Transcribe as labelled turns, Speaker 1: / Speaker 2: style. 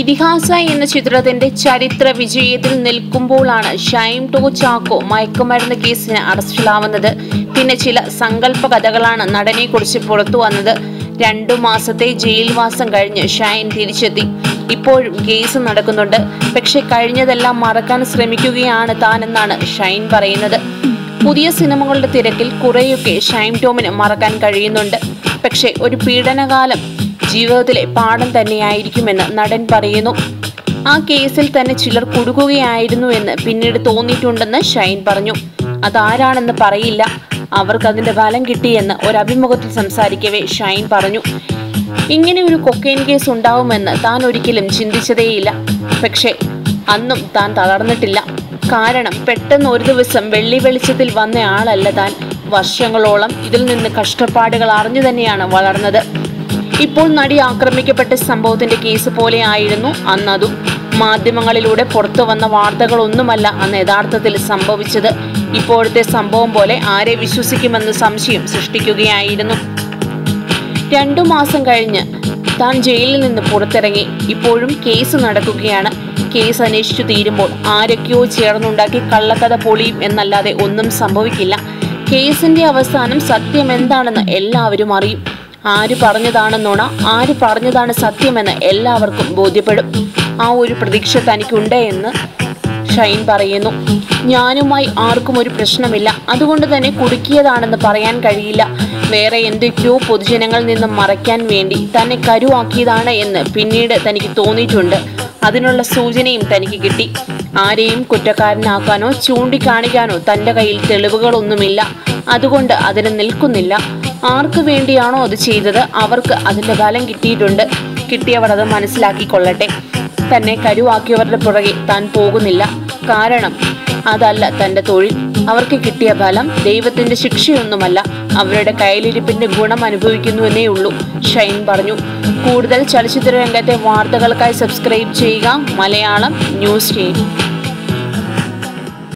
Speaker 1: ഇതിഹാസ എന്ന ചിത്രത്തിന്റെ ചരിത്ര വിജയത്തിൽ നിൽക്കുമ്പോഴാണ് ഷൈം ടോ ചാക്കോ മയക്കുമരുന്ന് കേസിന് അറസ്റ്റിലാവുന്നത്. പിന്നെ ചില സങ്കല്പ കഥകളാണ് നടനെ കുറിച്ച് പുറത്തു വന്നത്. രണ്ടു മാസത്തെ ജയിൽവാസം കഴിഞ്ഞ് ഷൈൻ തിരിച്ചെത്തി. ഇപ്പോഴും കേസ് നടക്കുന്നുണ്ട്. പക്ഷെ കഴിഞ്ഞതെല്ലാം മറക്കാൻ ശ്രമിക്കുകയാണ് താനെന്നാണ് ഷൈൻ പറയുന്നത്. പുതിയ സിനിമകളുടെ തിരക്കിൽ കുറെയൊക്കെ ഷൈം ടോമിന് മറക്കാൻ കഴിയുന്നുണ്ട്. പക്ഷേ ഒരു പീഡനകാലം ജീവിതത്തിലെ പാഠം തന്നെയായിരിക്കുമെന്ന് നടൻ പറയുന്നു. ആ കേസിൽ തന്നെ ചിലർ കുടുക്കുകയായിരുന്നു എന്ന് പിന്നീട് തോന്നിയിട്ടുണ്ടെന്ന് ഷൈൻ പറഞ്ഞു. അതാരാണെന്ന് പറയില്ല. അവർക്ക് അതിന്റെ ഫലം കിട്ടിയെന്ന് ഒരു അഭിമുഖത്തിൽ സംസാരിക്കവേ ഷൈൻ പറഞ്ഞു. ഇങ്ങനെ ഒരു കൊക്കൈൻ കേസ് ഉണ്ടാവുമെന്ന് താൻ ഒരിക്കലും ചിന്തിച്ചതേയില്ല. പക്ഷേ അന്നും താൻ തളർന്നിട്ടില്ല. കാരണം പെട്ടെന്ന് ഒരു ദിവസം വെള്ളി വെളിച്ചത്തിൽ വന്ന താൻ. വർഷങ്ങളോളം ഇതിൽ നിന്ന് കഷ്ടപ്പാടുകൾ അറിഞ്ഞു തന്നെയാണ് വളർന്നത്. ഇപ്പോൾ നടി ആക്രമിക്കപ്പെട്ട സംഭവത്തിന്റെ കേസ് പോലെയായിരുന്നു അന്നതും. മാധ്യമങ്ങളിലൂടെ പുറത്തു വന്ന വാർത്തകളൊന്നുമല്ല അന്ന് യഥാർത്ഥത്തിൽ സംഭവിച്ചത്. ഇപ്പോഴത്തെ സംഭവം പോലെ ആരെ വിശ്വസിക്കുമെന്ന് സംശയം സൃഷ്ടിക്കുകയായിരുന്നു. രണ്ടു മാസം കഴിഞ്ഞ് താൻ ജയിലിൽ നിന്ന് പുറത്തിറങ്ങി. ഇപ്പോഴും കേസ് നടക്കുകയാണ്. കേസ് അന്വേഷിച്ചു തീരുമ്പോൾ ആരൊക്കെയോ ചേർന്നുണ്ടാക്കി കള്ളക്കഥ പൊളിയും എന്നല്ലാതെ ഒന്നും സംഭവിക്കില്ല. കേസിന്റെ അവസാനം സത്യം എന്താണെന്ന് എല്ലാവരും അറിയും. ആര് പറഞ്ഞതാണെന്നോണ ആര് പറഞ്ഞതാണ് സത്യമെന്ന് എല്ലാവർക്കും ബോധ്യപ്പെടും. ആ ഒരു പ്രതീക്ഷ തനിക്കുണ്ട് എന്ന് ഷൈൻ പറയുന്നു. ഞാനുമായി ആർക്കും ഒരു പ്രശ്നമില്ല. അതുകൊണ്ട് തന്നെ കുടുക്കിയതാണെന്ന് പറയാൻ കഴിയില്ല. വേറെ എന്തൊക്കെയോ പൊതുജനങ്ങളിൽ നിന്നും മറയ്ക്കാൻ വേണ്ടി തന്നെ കരുവാക്കിയതാണ് എന്ന് പിന്നീട് തനിക്ക് തോന്നിയിട്ടുണ്ട്. അതിനുള്ള സൂചനയും തനിക്ക് കിട്ടി. ആരെയും കുറ്റക്കാരനാക്കാനോ ചൂണ്ടിക്കാണിക്കാനോ തന്റെ കയ്യിൽ തെളിവുകളൊന്നുമില്ല. അതുകൊണ്ട് അതിന് നിൽക്കുന്നില്ല. ആർക്ക് വേണ്ടിയാണോ അത് ചെയ്തത്? അവർക്ക് അതിന്റെ ഫലം കിട്ടിയിട്ടുണ്ട്. കിട്ടിയവർ അത് മനസ്സിലാക്കിക്കൊള്ളട്ടെ. തന്നെ കരുവാക്കിയവരുടെ പുറകെ താൻ പോകുന്നില്ല. കാരണം അതല്ല തന്റെ തൊഴിൽ. അവർക്ക് കിട്ടിയ ഫലം ദൈവത്തിന്റെ ശിക്ഷയൊന്നുമല്ല. അവരുടെ കയ്യിലിരിപ്പിന്റെ ഗുണം അനുഭവിക്കുന്നുവെന്നേ ഉള്ളൂ. ഷൈൻ പറഞ്ഞു. കൂടുതൽ ചലച്ചിത്ര രംഗത്തെ വാർത്തകൾക്കായി സബ്സ്ക്രൈബ് ചെയ്യുക. Malayalam news team